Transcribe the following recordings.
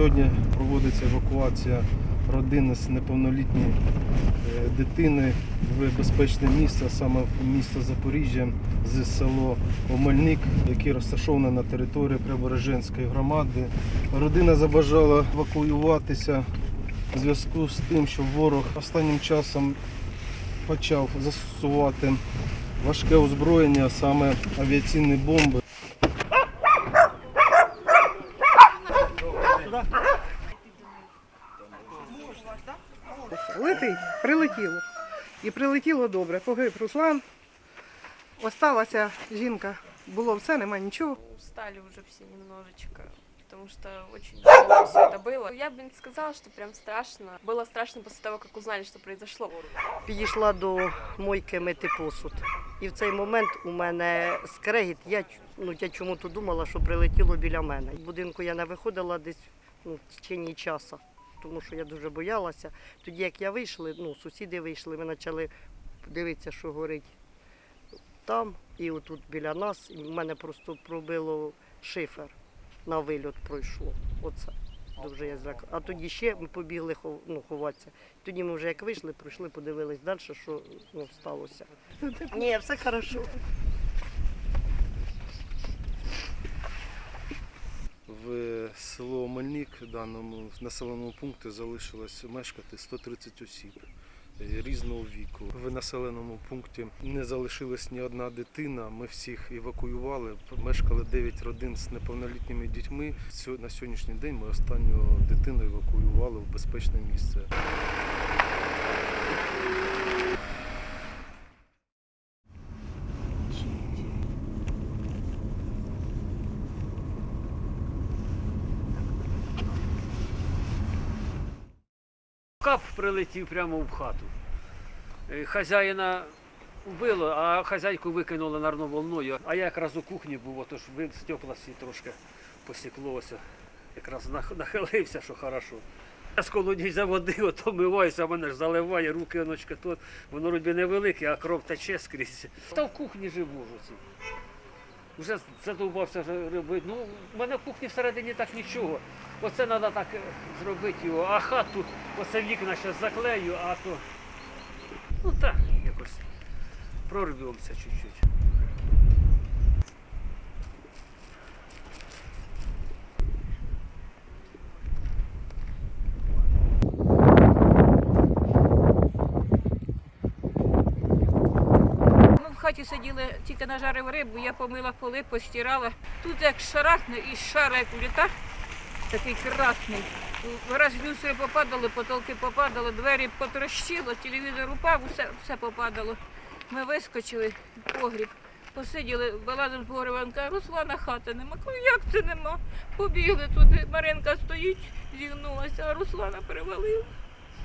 Сьогодні проводиться евакуація родини з неповнолітньої е, дитини в безпечне місце, саме в місто Запоріжжя з село Омельник, яке розташоване на території Преображенської громади. Родина забажала евакуюватися в зв'язку з тим, що ворог останнім часом почав застосувати важке озброєння, саме авіаційні бомби. Летить, прилетіло. І прилетіло добре. Погиб Руслан. Осталася жінка. Було все, нема нічого. Устали вже всі немножечко, потому что очень долго все это было. Я бы не сказала, что прям страшно. Было страшно после того, как узнали, что произошло. Підійшла до мойки мити посуд. І в цей момент у мене скрегіт. Я, ч- ну, я чому-то думала, що прилетіло біля мене. В будинку я не виходила десь ну, в течение часу, тому що я дуже боялася. Тоді, як я вийшла, ну, сусіди вийшли, ми почали дивитися, що горить там і отут біля нас. І в мене просто пробило шифер на вильот пройшло. Оце. Дуже я злякала. А тоді ще ми побігли ну, ховатися. Тоді ми вже як вийшли, пройшли, подивились далі, що ну, сталося. Ні, все хорошо. В село Мельник, даному населеному пункті, залишилось мешкати 130 осіб різного віку. В населеному пункті не залишилась ні одна дитина. Ми всіх евакуювали. Мешкали 9 родин з неповнолітніми дітьми. На сьогоднішній день ми останню дитину евакуювали в безпечне місце. Кап прилетів прямо в хату. Е, Хазяїна вбило, а хазяйку викинули нарно волною. А я якраз у кухні був, отож він стеклася трошки посіклося. Якраз нахилився, що хорошо. Я з колодій заводив, ото миваюся, мене ж заливає, руки оночки тут. Воно вроді невелике, а кров тече скрізь. Та в кухні живу оці. Вже задовбався робити. Ну, в мене в кухні всередині так нічого. Оце треба так е, зробити його. А хату, оце вікна ще заклею, а то. Ну так, якось прорвемося чуть-чуть. Хаті сиділи, тільки нажарив рибу, я помила поли, постирала. Тут як шарахне і шара як уліта, такий красний. Раз люстри попадали, потолки попадали, двері потрощило, телевізор упав, все, все попадало. Ми вискочили в погріб, посиділи, вилазимо з каже, Руслана хати нема. Як це нема? Побігли туди, Маринка стоїть, зігнулася, а Руслана перевалив.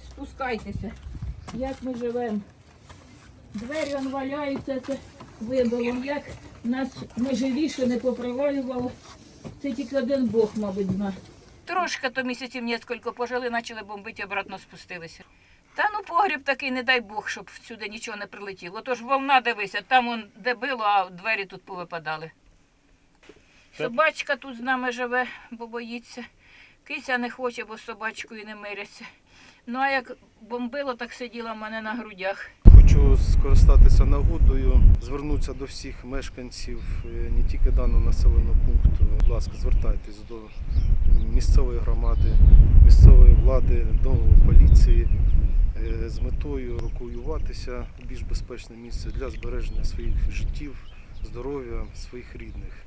Спускайтеся, як ми живемо. Двері он валяються, це вибило. Як нас ми живіше не попровалювало. Це тільки один Бог, мабуть, зна. Трошки то місяців несколько пожили, почали бомбити, обратно спустилися. Та ну погріб такий, не дай Бог, щоб сюди нічого не прилетіло. Тож волна дивися, там он де било, а двері тут повипадали. Собачка тут з нами живе, бо боїться. Кися не хоче, бо з собачкою не миряться. Ну а як бомбило, так сиділа в мене на грудях. Хочу скористатися нагодою, звернутися до всіх мешканців е, не тільки даного населеного пункту. Будь ласка, звертайтесь до місцевої громади, місцевої влади, до поліції е, з метою евакуюватися в більш безпечне місце для збереження своїх життів, здоров'я своїх рідних.